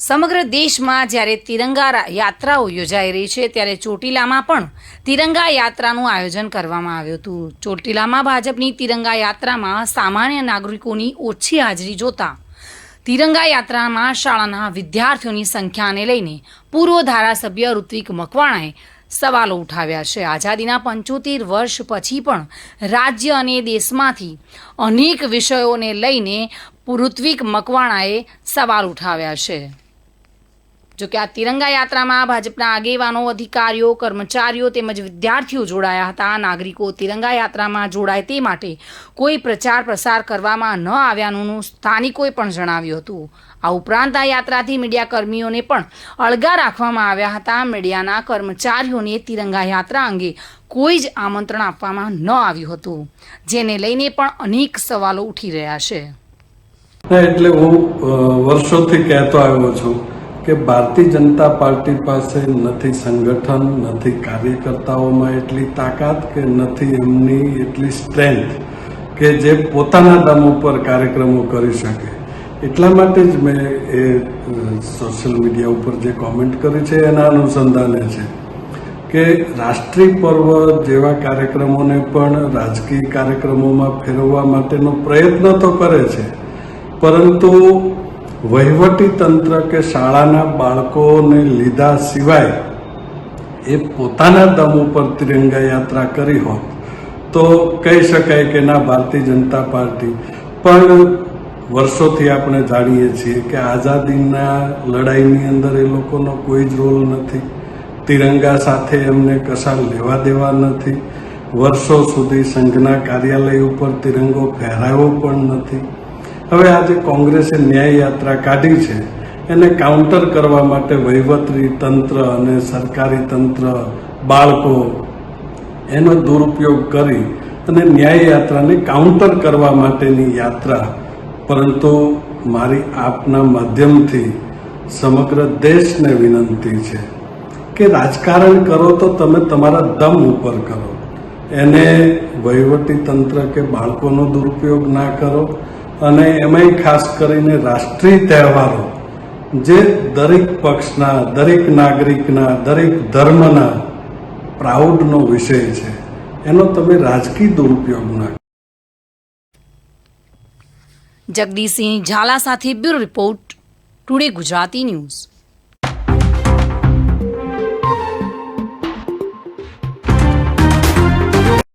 સમગ્ર દેશમાં જ્યારે તિરંગા યાત્રાઓ યોજાઈ રહી છે, ત્યારે ચોટીલામાં પણ તિરંગા યાત્રાનું આયોજન કરવામાં આવ્યું હતું. ચોટીલામાં ભાજપની તિરંગા યાત્રામાં સામાન્ય નાગરિકોની ઓછી હાજરી જોતા તિરંગા યાત્રામાં શાળાના વિદ્યાર્થીઓની સંખ્યાને લઈને પૂર્વ ધારાસભ્ય ઋત્વિક મકવાણાએ સવાલો ઉઠાવ્યા છે. આઝાદીના પંચોતેર વર્ષ પછી પણ રાજ્ય અને દેશમાંથી અનેક વિષયોને લઈને ઋત્વિક મકવાણાએ સવાલ ઉઠાવ્યા છે. જોકે આ તિરંગા યાત્રામાં ભાજપના આગેવાનો, અધિકારીઓ, કર્મચારીઓ તેમજ વિદ્યાર્થીઓ જોડાયા હતા. નાગરિકો તિરંગા યાત્રામાં જોડાય તે માટે કોઈ પ્રચાર પ્રસાર કરવામાં ન આવ્યાનું સ્થાનિકોએ પણ જણાવ્યું હતું. આ ઉપરાંત આ યાત્રાથી મીડિયા કર્મીઓને પણ અળગા રાખવામાં આવ્યા હતા. મીડિયાના કર્મચારીઓને તિરંગા યાત્રા અંગે કોઈ જ આમંત્રણ આપવામાં ન આવ્યું હતું, જેને લઈને પણ અનેક સવાલો ઉઠી રહ્યા છે. એટલે હું વર્ષોથી કહેતો આવ્યો છું કે ભારતીય જનતા પાર્ટી પાસે નથી સંગઠન, નથી કાર્યકર્તાઓમાં એટલી તાકાત કે નથી એમની એટલી સ્ટ્રેન્થ કે જે પોતાના દમ ઉપર કાર્યક્રમો કરી શકે. એટલા માટે જ મેં એ સોશિયલ મીડિયા ઉપર જે કોમેન્ટ કરી છે, એના અનુસંધાને છે કે રાષ્ટ્રીય પર્વ જેવા કાર્યક્રમોને પણ રાજકીય કાર્યક્રમોમાં ફેરવવા માટેનો પ્રયત્ન તો કરે છે, પરંતુ વહીવટી તંત્ર કે શાળાના બાળકોને લીધા સિવાય એ પોતાના દમ ઉપર તિરંગા યાત્રા કરી હોત, તો કહી શકાય કે ના, ભારતીય જનતા પાર્ટી. પણ વર્ષોથી આપણે જાણીએ છીએ કે આઝાદીના લડાઈની અંદર એ લોકોનો કોઈ જ રોલ નથી. તિરંગા સાથે એમને કશા લેવા દેવા નથી. વર્ષો સુધી સંઘના કાર્યાલય ઉપર તિરંગો ફહેરાયો પણ નથી. હવે આજે કોંગ્રેસે ન્યાય યાત્રા કાઢી છે, એને કાઉન્ટર કરવા માટે વહીવટી તંત્ર અને સરકારી તંત્ર, બાળકો, એનો દુરુપયોગ કરી અને ન્યાય યાત્રાને કાઉન્ટર કરવા માટેની યાત્રા. પરંતુ મારી આપના માધ્યમથી સમગ્ર દેશને વિનંતી છે કે રાજકારણ કરો તો તમે તમારા દમ ઉપર કરો. એને વહીવટી તંત્ર કે બાળકોનો દુરુપયોગ ના કરો. અને એમાંય ખાસ કરીને રાષ્ટ્રીય તહેવારો, જે દરેક પક્ષના, દરેક નાગરિકના, દરેક ધર્મના પ્રાઉડનો વિષય છે. એનો તમે રાજકીય દુરુપયોગ ના જગદીશસિંહ ઝાલા સાથે bureau report, today Gujarati news.